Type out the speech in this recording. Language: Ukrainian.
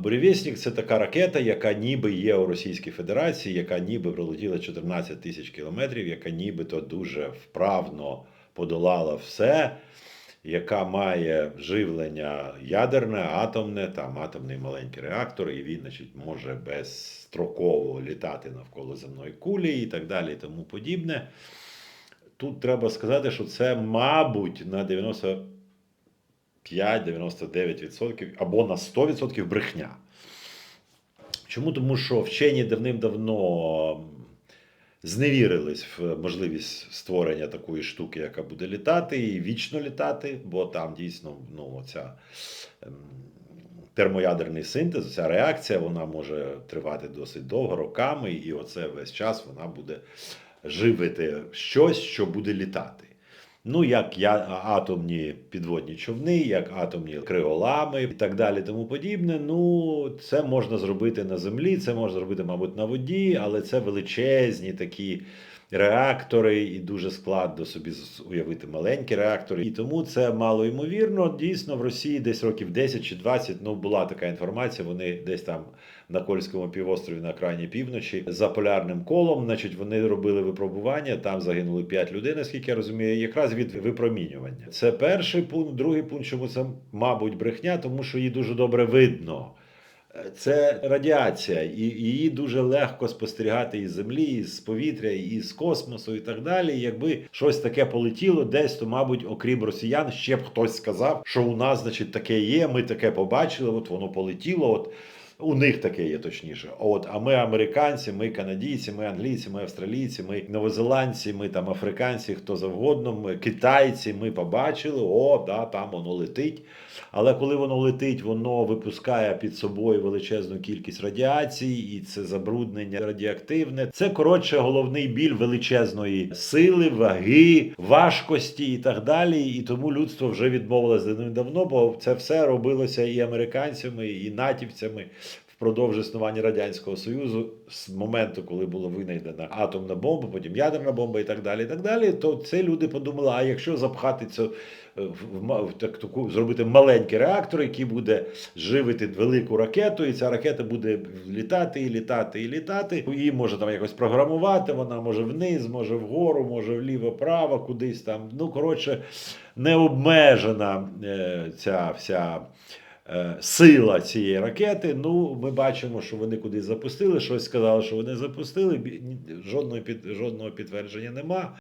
Буревісник це така ракета, яка ніби є у Російській Федерації, яка ніби пролетіла 14 тисяч кілометрів, яка нібито дуже вправно подолала все, яка має живлення ядерне, атомне, там атомний маленький реактор, і він, значить, може безстроково літати навколо земної кулі і так далі, і тому подібне. Тут треба сказати, що це, мабуть, на 95-99% або на 100% брехня. Чому? Тому що вчені давним-давно зневірились в можливість створення такої штуки, яка буде літати, і вічно літати, бо там дійсно ну, ця термоядерний синтез, ця реакція, вона може тривати досить довго, роками, і оце весь час вона буде живити щось, що буде літати. Ну, як я, атомні підводні човни, як атомні криголами і так далі, тому подібне. Ну, це можна зробити на землі, це можна зробити, мабуть, на воді, але це величезні такі реактори, і дуже складно собі уявити маленькі реактори. І тому це мало ймовірно. Дійсно, в Росії десь років 10 чи 20, ну була така інформація. Вони десь там на Кольському півострові на крайній півночі за полярним колом. Значить, вони робили випробування. Там загинули 5 людей, наскільки я розумію, якраз від випромінювання. Це перший пункт. Другий пункт, чому це, мабуть, брехня, тому що її дуже добре видно. Це радіація, і її дуже легко спостерігати із землі, із повітря, із космосу і так далі. Якби щось таке полетіло десь, то, мабуть, окрім росіян, ще б хтось сказав, що у нас, значить, таке є. Ми таке побачили, от воно полетіло. От у них таке є точніше. От, а ми американці, ми канадійці, ми англійці, ми австралійці, ми новозеландці, ми там африканці, хто завгодно, ми китайці. Ми побачили, о, да, там воно летить. Але коли воно летить, воно випускає під собою величезну кількість радіації, і це забруднення радіоактивне. Це коротше головний біль величезної сили, ваги, важкості і так далі. І тому людство вже відмовилося давно, бо це все робилося і американцями, і натівцями. Впродовж існування радянського союзу з моменту, коли була винайдена атомна бомба, потім ядерна бомба і так далі. І так далі, то це люди подумали: а якщо запхати це в, в, так, таку зробити маленький реактор, який буде живити велику ракету, і ця ракета буде літати, і літати, і літати. Її може там якось програмувати, вона може вниз, може вгору, може вліво-право, кудись там. Ну коротше, необмежена е, ця вся. Е, Сила цієї ракети, ну ми бачимо, що вони кудись запустили. Щось сказали, що вони запустили. Жодного під жодного підтвердження нема.